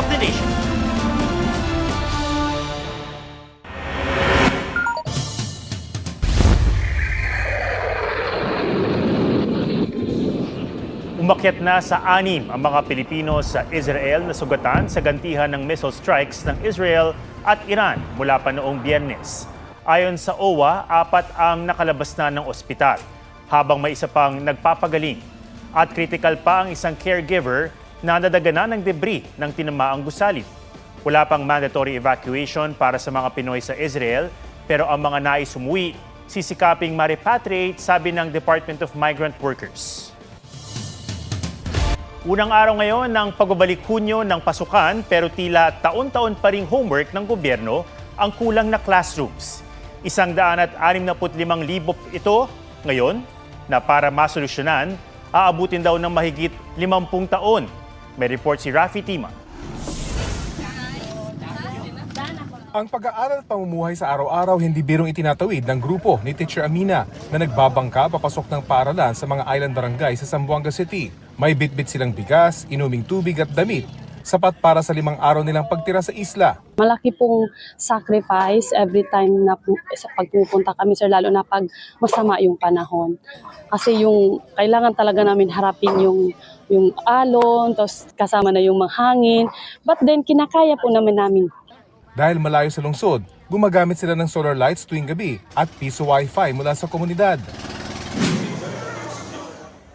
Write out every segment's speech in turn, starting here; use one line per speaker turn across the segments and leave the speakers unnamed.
of the nation. Umakyat na sa anim ang mga Pilipino sa Israel na sugatan sa gantihan ng missile strikes ng Israel at Iran mula pa noong biyernes. Ayon sa OWA, apat ang nakalabas na ng ospital, habang may isa pang nagpapagaling. At critical pa ang isang caregiver na nadagana ng debris ng tinamaang gusali. Wala pang mandatory evacuation para sa mga Pinoy sa Israel, pero ang mga nais umuwi, sisikaping ma-repatriate, sabi ng Department of Migrant Workers. Unang araw ngayon ng pagbabalik Hunyo ng pasukan pero tila taon-taon pa ring homework ng gobyerno ang kulang na classrooms. Isang daan at 65,000 ito ngayon na para masolusyonan, aabutin daw ng mahigit 50 taon. May report si Rafi Tima.
Ang pag-aaral at pamumuhay sa araw-araw hindi birong itinatawid ng grupo ni Teacher Amina na nagbabangka papasok ng paaralan sa mga island barangay sa Zamboanga City. May bitbit silang bigas, inuming tubig at damit, sapat para sa limang araw nilang pagtira sa isla.
malaki pong sacrifice every time na sa pagpupunta kami sir lalo na pag masama yung panahon kasi yung kailangan talaga namin harapin yung yung alon tapos kasama na yung manghangin but then kinakaya po naman namin
Dahil malayo sa lungsod, gumagamit sila ng solar lights tuwing gabi at piso wifi mula sa komunidad.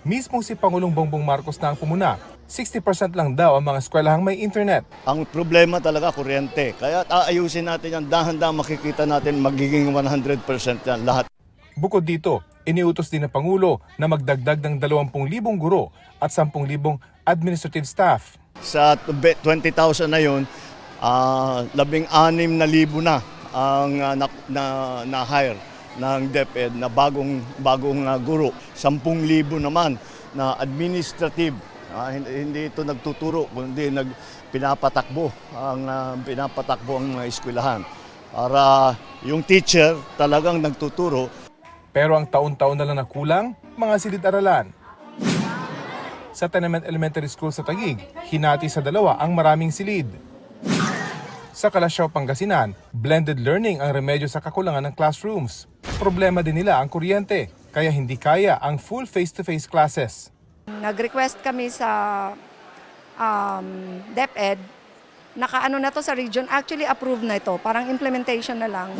Mismo si Pangulong Bongbong Marcos na ang pumuna, 60% lang daw ang mga eskwelahang may internet.
Ang problema talaga kuryente. Kaya aayusin natin yan. Dahan-dahan makikita natin magiging 100% yan lahat.
Bukod dito, iniutos din ng Pangulo na magdagdag ng 20,000 guro at 10,000 administrative staff.
Sa 20,000 na yun, ah, labing-anim na libo na ang ah, na, na, na-hire ng DepEd na bagong, bagong ah, guro. 10,000 naman na administrative. Ah, hindi, ito nagtuturo, kundi nag, pinapatakbo ang ah, pinapatakbo ang eskwelahan. Para yung teacher talagang nagtuturo,
Pero ang taon-taon na lang nakulang, mga silid-aralan. Sa Tenement Elementary School sa Taguig, hinati sa dalawa ang maraming silid. Sa Kalasyaw, Pangasinan, blended learning ang remedyo sa kakulangan ng classrooms. Problema din nila ang kuryente, kaya hindi kaya ang full face-to-face classes.
Nag-request kami sa um, DepEd, nakaano na to sa region, actually approved na ito, parang implementation na lang.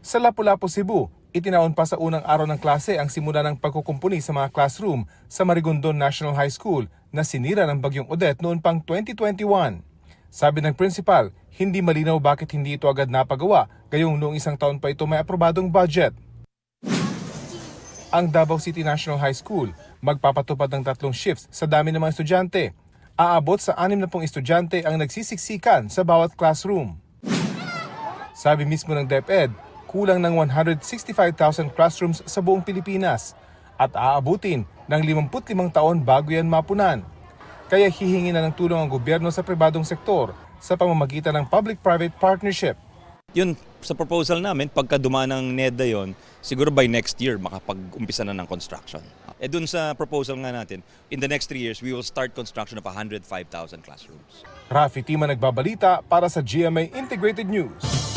Sa Lapu-Lapu, Cebu, itinaon pa sa unang araw ng klase ang simula ng pagkukumpuni sa mga classroom sa Marigondon National High School na sinira ng bagyong Odette noon pang 2021. Sabi ng principal, hindi malinaw bakit hindi ito agad napagawa, gayong noong isang taon pa ito may aprobadong budget. Ang Davao City National High School magpapatupad ng tatlong shifts sa dami ng mga estudyante. Aabot sa 60 estudyante ang nagsisiksikan sa bawat classroom. Sabi mismo ng DepEd, kulang ng 165,000 classrooms sa buong Pilipinas at aabutin ng 55 taon bago yan mapunan. Kaya hihingi na ng tulong ang gobyerno sa pribadong sektor sa pamamagitan ng public-private partnership.
Yun, sa proposal namin, pagka dumaan ng NEDA yon, siguro by next year makapag-umpisa na ng construction. Eh dun sa proposal nga natin, in the next three years, we will start construction of 105,000 classrooms.
Rafi Tima nagbabalita para sa GMA Integrated News.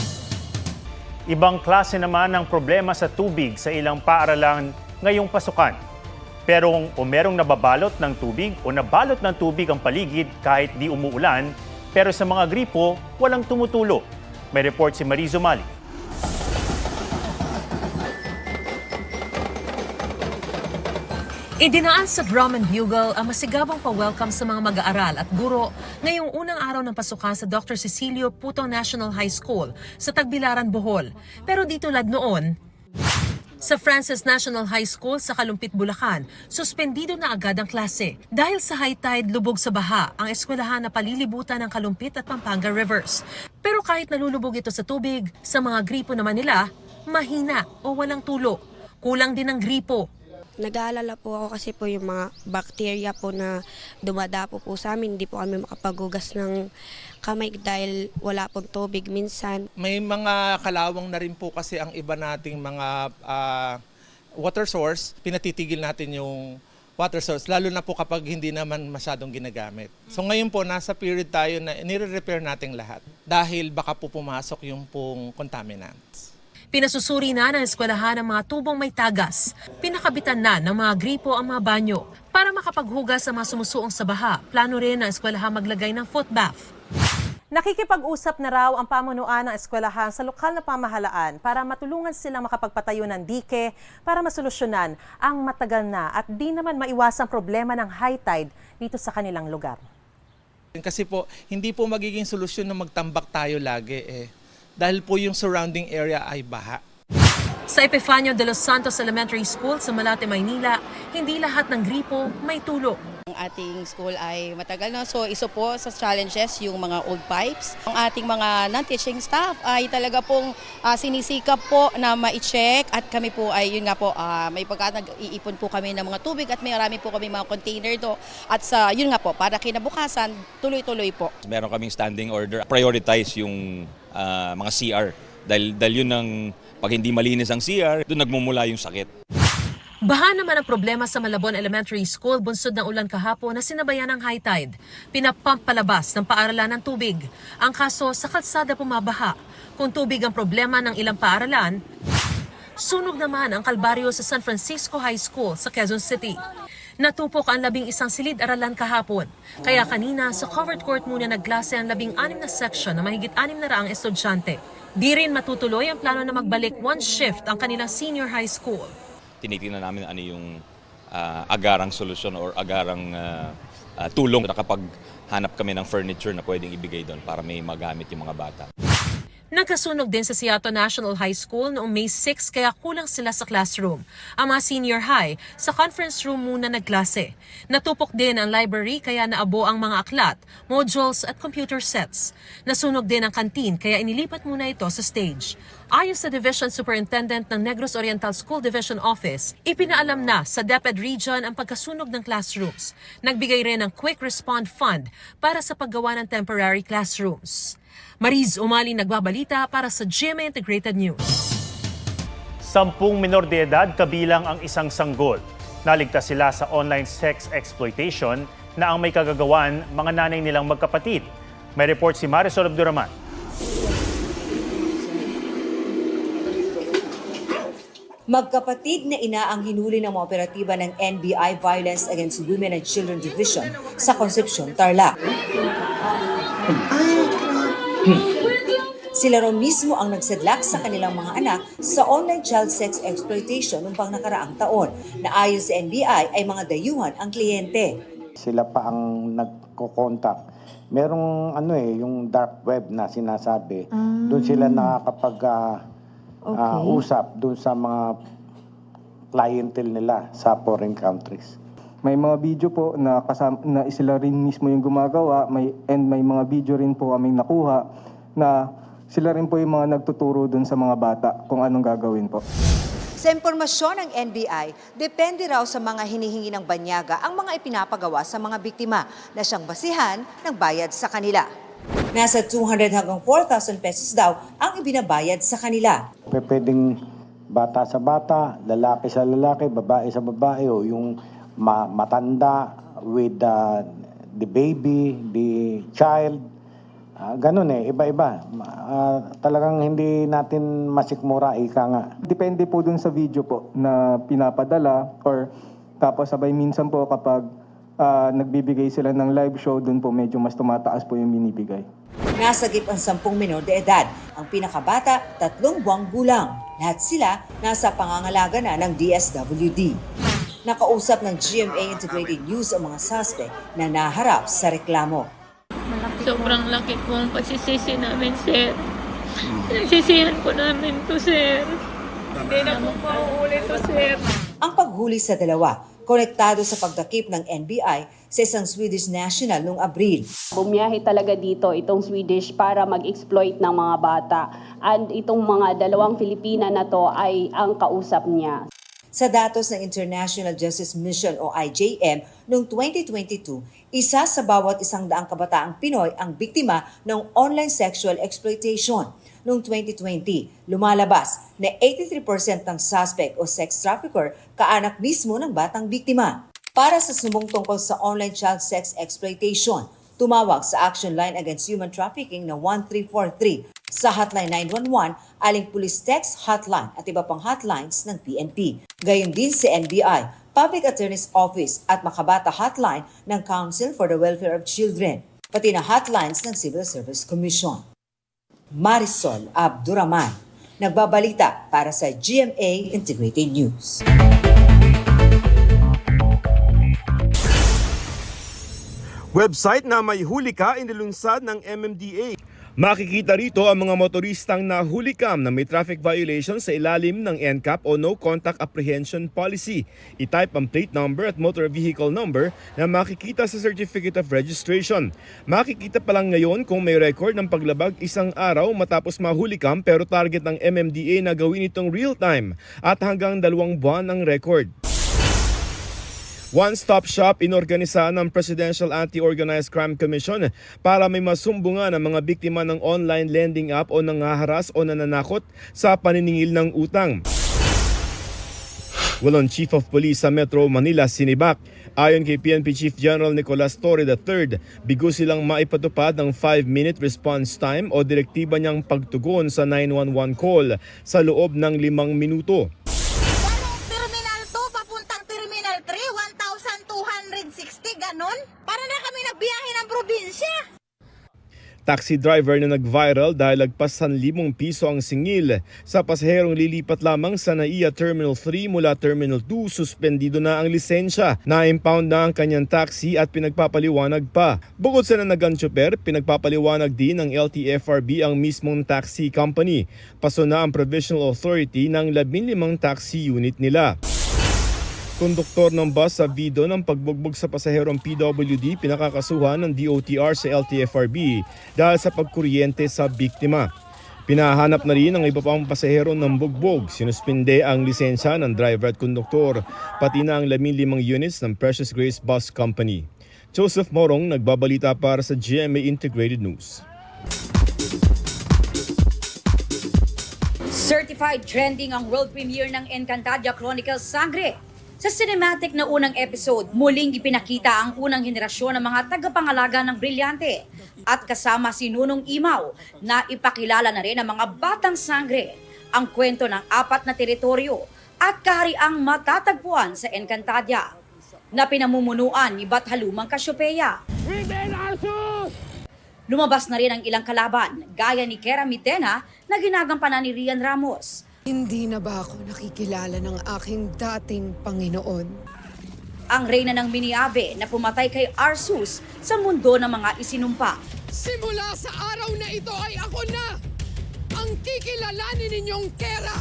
Ibang klase naman ng problema sa tubig sa ilang paaralan ngayong pasukan. Pero kung merong nababalot ng tubig o nabalot ng tubig ang paligid kahit di umuulan, pero sa mga gripo, walang tumutulo. May report si Marizo Mali.
Idinaan sa drum and bugle ang masigabong pa-welcome sa mga mag-aaral at guro ngayong unang araw ng pasukan sa Dr. Cecilio Puto National High School sa Tagbilaran, Bohol. Pero dito lad noon, sa Francis National High School sa Kalumpit, Bulacan, suspendido na agad ang klase. Dahil sa high tide lubog sa baha, ang eskwelahan na palilibutan ng Kalumpit at Pampanga Rivers. Pero kahit nalulubog ito sa tubig, sa mga gripo naman nila, mahina o walang tulo. Kulang din ang gripo
Nag-aalala po ako kasi po yung mga bacteria po na dumadapo po sa amin. Hindi po kami makapagugas ng kamay dahil wala pong tubig minsan.
may mga kalawang na rin po kasi ang iba nating mga ah, water source, pinatitigil natin yung water source, lalo na po kapag hindi naman masyadong ginagamit. So ngayon po, nasa period tayo na nire-repair natin lahat dahil baka po pumasok yung pong contaminants.
Pinasusuri na ng eskwelahan ang mga tubong may tagas. Pinakabitan na ng mga gripo ang mga banyo. Para makapaghugas sa mga sumusuong sa baha, plano rin ng eskwelahan maglagay ng foot bath.
Nakikipag-usap na raw ang pamunuan ng eskwelahan sa lokal na pamahalaan para matulungan silang makapagpatayo ng dike para masolusyonan ang matagal na at di naman maiwasang problema ng high tide dito sa kanilang lugar.
Kasi po, hindi po magiging solusyon na magtambak tayo lagi eh. Dahil po yung surrounding area ay baha.
Sa Epifanio de los Santos Elementary School sa Malate, Maynila, hindi lahat ng gripo may tulo.
Ang ating school ay matagal na. So isa po sa challenges yung mga old pipes. Ang ating mga non-teaching staff ay talaga pong ah, sinisikap po na ma-check at kami po ay yun nga po ah, may pagka nag-iipon po kami ng mga tubig at may marami po kami mga container do. At sa yun nga po para kinabukasan tuloy-tuloy po.
Meron kaming standing order. Prioritize yung ah, mga CR. Dahil, dahil yun ang pag hindi malinis ang CR, doon nagmumula yung sakit.
Baha naman ang problema sa Malabon Elementary School bunsod ng ulan kahapon na sinabayan ng high tide. Pinapump palabas ng paaralan ng tubig. Ang kaso sa kalsada pumabaha. Kung tubig ang problema ng ilang paaralan, sunog naman ang kalbaryo sa San Francisco High School sa Quezon City. Natupok ang labing isang silid-aralan kahapon. Kaya kanina sa covered court muna nagklase ang labing anim na section na mahigit anim na raang estudyante. Di rin matutuloy ang plano na magbalik one shift ang kanilang senior high school.
Tinitingnan namin ano yung ah, agarang solusyon or agarang ah, ah, tulong kapag hanap kami ng furniture na pwedeng ibigay doon para may magamit yung mga bata.
Nagkasunog din sa Seattle National High School noong May 6 kaya kulang sila sa classroom. Ang mga senior high sa conference room muna nagklase. Natupok din ang library kaya naabo ang mga aklat, modules at computer sets. Nasunog din ang kantin kaya inilipat muna ito sa stage. Ayon sa Division Superintendent ng Negros Oriental School Division Office, ipinaalam na sa DepEd Region ang pagkasunog ng classrooms. Nagbigay rin ng Quick Respond Fund para sa paggawa ng temporary classrooms. Mariz Umali nagbabalita para sa GMA Integrated News.
Sampung minor de edad kabilang ang isang sanggol. Naligtas sila sa online sex exploitation na ang may kagagawan mga nanay nilang magkapatid. May report si Marisol Abduraman.
Magkapatid na ina ang hinuli ng mga operatiba ng NBI Violence Against Women and Children Division sa Concepcion, Tarlac. Sila raw mismo ang nagsadlak sa kanilang mga anak sa online child sex exploitation noong pang nakaraang taon na ayon sa NBI ay mga dayuhan ang kliyente.
sila pa ang nagko-contact. Merong ano eh, yung dark web na sinasabi. Doon sila nakakapag ah, ah, usap doon sa mga clientele nila sa foreign countries.
May mga video po na, kasama, na sila rin mismo yung gumagawa may, and may mga video rin po kaming nakuha na sila rin po yung mga nagtuturo dun sa mga bata kung anong gagawin po.
Sa impormasyon ng NBI, depende raw sa mga hinihingi ng banyaga ang mga ipinapagawa sa mga biktima na siyang basihan ng bayad sa kanila. Nasa 200 hanggang 4,000 pesos daw ang ibinabayad sa kanila.
Pwedeng bata sa bata, lalaki sa lalaki, babae sa babae, o yung ma- matanda with ah, the baby, the child. Ah, ganun eh, iba-iba. Ah, talagang hindi natin masikmura, ika nga.
Depende po dun sa video po na pinapadala or tapos sabay minsan po kapag ah, nagbibigay sila ng live show dun po medyo mas tumataas po yung binibigay.
Nasagip ang sampung minor de edad. Ang pinakabata, tatlong buwang gulang. Lahat sila nasa pangangalaga na ng DSWD. Nakausap ng GMA Integrated News ang mga suspect na naharap sa reklamo.
Sobrang laki po ang pagsisisi namin, sir. Nagsisihan po namin to, sir. Hindi na po mauulit to, sir.
Ang paghuli sa dalawa, konektado sa pagdakip ng NBI sa isang Swedish national noong Abril.
Bumiyahe talaga dito itong Swedish para mag-exploit ng mga bata. And itong mga dalawang Filipina na to ay ang kausap niya.
Sa datos ng International Justice Mission o IJM noong 2022, isa sa bawat isang daang kabataang Pinoy ang biktima ng online sexual exploitation. Noong 2020, lumalabas na 83% ng suspect o sex trafficker kaanak mismo ng batang biktima. Para sa sumbong tungkol sa online child sex exploitation, tumawag sa Action Line Against Human Trafficking na 1343 sa Hotline 911, aling police text hotline at iba pang hotlines ng PNP. Gayon din si NBI, Public Attorney's Office at Makabata Hotline ng Council for the Welfare of Children, pati na hotlines ng Civil Service Commission. Marisol Abduraman, nagbabalita para sa GMA Integrated News.
Website na may huli ka inilunsad ng MMDA. Makikita rito ang mga motoristang nahulikam na may traffic violation sa ilalim ng NCAP o No Contact Apprehension Policy. I-type ang plate number at motor vehicle number na makikita sa Certificate of Registration. Makikita pa lang ngayon kung may record ng paglabag isang araw matapos mahulikam pero target ng MMDA na gawin itong real time at hanggang dalawang buwan ang record. One-stop shop inorganisa ng Presidential Anti-Organized Crime Commission para may masumbungan ang mga biktima ng online lending app o nangaharas o nananakot sa paniningil ng utang. Walon Chief of Police sa Metro Manila sinibak. Ayon kay PNP Chief General Nicolas Torre III, bigo silang maipatupad ng 5-minute response time o direktiba niyang pagtugon sa 911 call sa loob ng limang minuto.
Terminal 2 papuntang Terminal 3, 1,260, ganon? Para na kami nagbiyahe ng probinsya.
Taxi driver na nag-viral dahil lagpas 1,000 piso ang singil. Sa pasaherong lilipat lamang sa NAIA Terminal 3 mula Terminal 2, suspendido na ang lisensya. Na-impound na ang kanyang taxi at pinagpapaliwanag pa. Bukod sa nanagang tsuper, pinagpapaliwanag din ng LTFRB ang mismong taxi company. Paso na ang Provisional Authority ng 15 taxi unit nila. Konduktor ng bus sa video ng pagbugbog sa pasaherong PWD pinakakasuhan ng DOTR sa LTFRB dahil sa pagkuryente sa biktima. Pinahanap na rin ang iba pang pasahero ng bugbog. Sinuspinde ang lisensya ng driver at konduktor, pati na ang 15 units ng Precious Grace Bus Company. Joseph Morong nagbabalita para sa GMA Integrated News.
Certified trending ang world premiere ng Encantadia Chronicles Sangre. Sa cinematic na unang episode, muling ipinakita ang unang henerasyon ng mga tagapangalaga ng Brilyante at kasama si Nunong Imaw na ipakilala na rin ang mga batang sangre, ang kwento ng apat na teritoryo at kahariang matatagpuan sa Encantadia na pinamumunuan ni Bathalumang Cassiopeia. Lumabas na rin ang ilang kalaban, gaya ni Kera Mitena na ginagampanan ni Rian Ramos.
Hindi na ba ako nakikilala ng aking dating Panginoon?
Ang reyna ng Miniave na pumatay kay Arsus sa mundo ng mga isinumpa.
Simula sa araw na ito ay ako na ang kikilalanin ninyong Kera!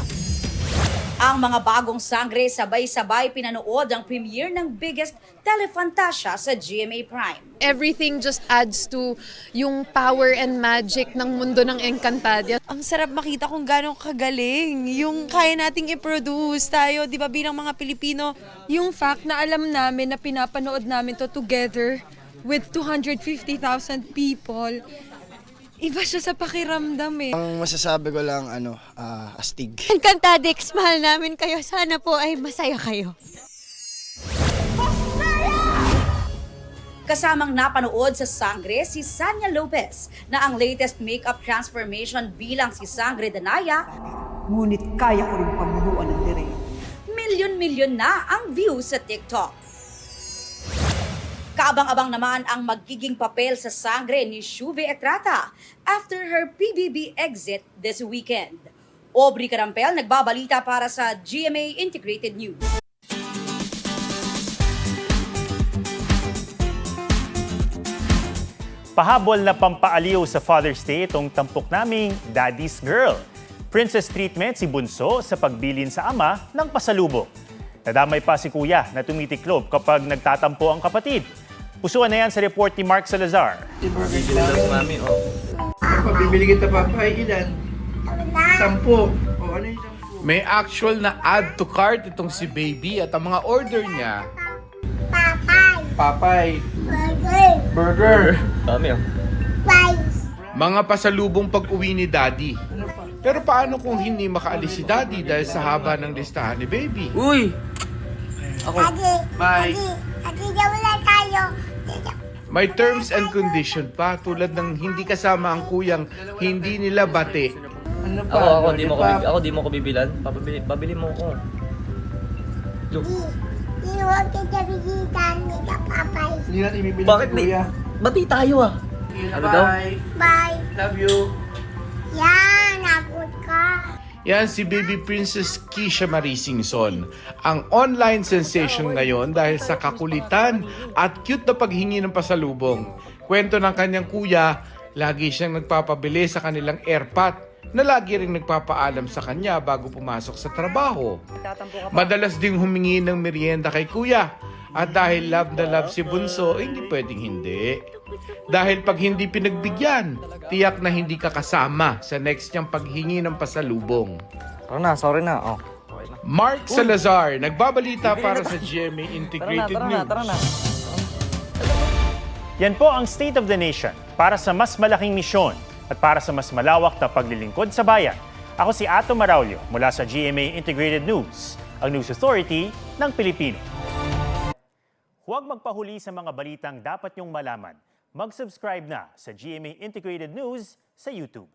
Ang mga bagong sangre sabay-sabay pinanood ang premiere ng biggest telefantasya sa GMA Prime.
everything just adds to yung power and magic ng mundo ng Encantadia.
Ang sarap makita kung gano'ng kagaling yung kaya nating i-produce tayo, di ba bilang mga Pilipino.
Yung fact na alam namin na pinapanood namin to together with 250,000 people, iba siya sa pakiramdam eh.
Ang masasabi ko lang, ano, ah, astig.
Encantadix, mahal namin kayo. Sana po ay masaya kayo.
Kasamang napanood sa Sangre si Sanya Lopez na ang latest makeup transformation bilang si Sangre Danaya. Ngunit kaya ko rin pamunuan ng dire. Milyon-milyon na ang views sa TikTok. Kaabang-abang naman ang magiging papel sa Sangre ni Shuve Etrata after her PBB exit this weekend. Aubrey Carampel nagbabalita para sa GMA Integrated News.
Pahabol na pampaaliw sa Father's Day itong tampok naming Daddy's Girl. Princess treatment si Bunso sa pagbilin sa ama ng pasalubong. Nadamay pa si Kuya na tumitiklob kapag nagtatampo ang kapatid. Pusuan na yan sa report ni Mark Salazar.
Mami, oh. Pabibili kita papay, ilan? Sampu. O, ano yung sampu?
May actual na add to cart itong si Baby at ang mga order niya.
Papay. Burger.
Dami oh. Mga pasalubong pag-uwi ni Daddy. Pero paano kung hindi makaalis si Daddy dahil sa haba ng listahan ni Baby?
Uy! Ako. Bye.
May terms and condition pa tulad ng hindi kasama ang kuyang hindi nila bate.
Ano
Ako, ako, di mo ko, bib- ako, di mo ko bibilan. Papabili, pabili mo ko. Look,
Hindi natin ibibili
Bakit?
Kuya.
Bati tayo ah. Ano daw?
Bye. Love you.
Yan si baby princess Kisha Marie Singson, ang online sensation ngayon dahil sa kakulitan at cute na paghingi ng pasalubong. Kwento ng kanyang kuya, lagi siyang nagpapabili sa kanilang airpot na lagi ring nagpapaalam sa kanya bago pumasok sa trabaho. Madalas ding humingi ng merienda kay kuya at dahil love na love si Bunso, eh, hindi pwedeng hindi. Dahil pag hindi pinagbigyan, tiyak na hindi ka kasama sa next niyang paghingi ng pasalubong.
Tara na, sorry na. Oh.
Mark Salazar, nagbabalita para sa GMA Integrated News.
Yan po ang State of the Nation para sa mas malaking misyon at para sa mas malawak na paglilingkod sa bayan. Ako si Ato Maraulio mula sa GMA Integrated News, ang News Authority ng Pilipino. Huwag magpahuli sa mga balitang dapat niyong malaman. Mag-subscribe na sa GMA Integrated News sa YouTube.